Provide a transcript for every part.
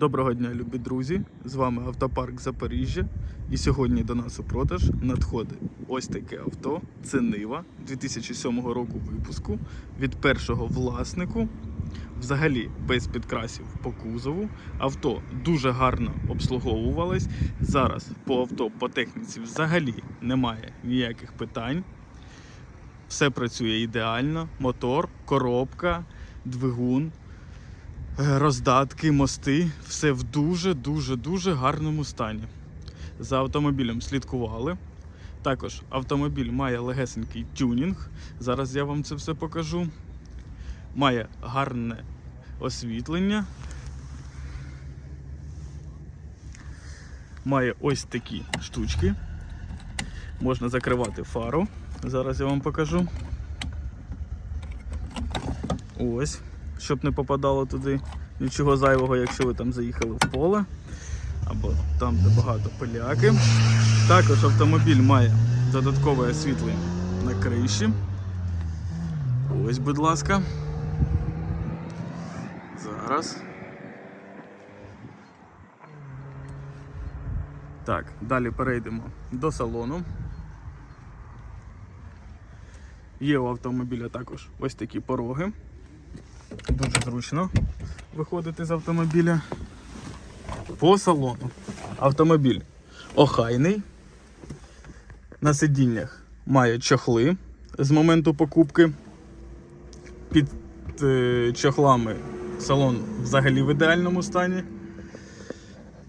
Доброго дня, любі друзі! З вами автопарк Запоріжжя. І сьогодні до нас у продаж надходить ось таке авто. Це Нива 2007 року випуску від першого власнику. Взагалі без підкрасів по кузову. Авто дуже гарно обслуговувалось. Зараз по авто по техніці взагалі немає ніяких питань. Все працює ідеально. Мотор, коробка, двигун, роздатки, мости. Все в дуже, дуже, дуже гарному стані. За автомобілем слідкували. Також автомобіль має легесенький тюнінг. Зараз я вам це все покажу. Має гарне освітлення. Має ось такі штучки. Можна закривати фару. Зараз я вам покажу. Ось, щоб не попадало туди нічого зайвого, якщо ви там заїхали в поле. Або там, де багато пиляки. Також автомобіль має додаткове освітлення на криші. Ось, будь ласка. Зараз. Так, далі перейдемо до салону. Є у автомобіля також ось такі пороги. Дуже зручно виходити з автомобіля. По салону. Автомобіль охайний. На сидіннях має чохли з моменту покупки. Під е, чохлами салон взагалі в ідеальному стані.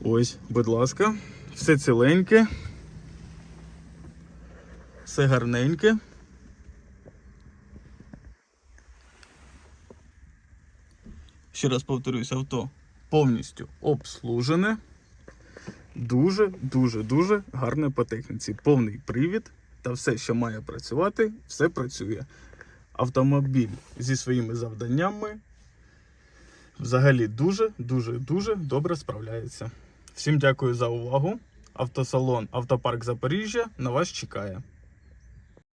Ось, будь ласка, все ціленьке, все гарненьке. Ще раз повторюсь, авто повністю обслужене. Дуже, дуже, дуже гарне по техніці. Повний привід та все, що має працювати, все працює. Автомобіль зі своїми завданнями взагалі дуже, дуже, дуже добре справляється. Всім дякую за увагу. Автосалон Автопарк Запоріжжя на вас чекає.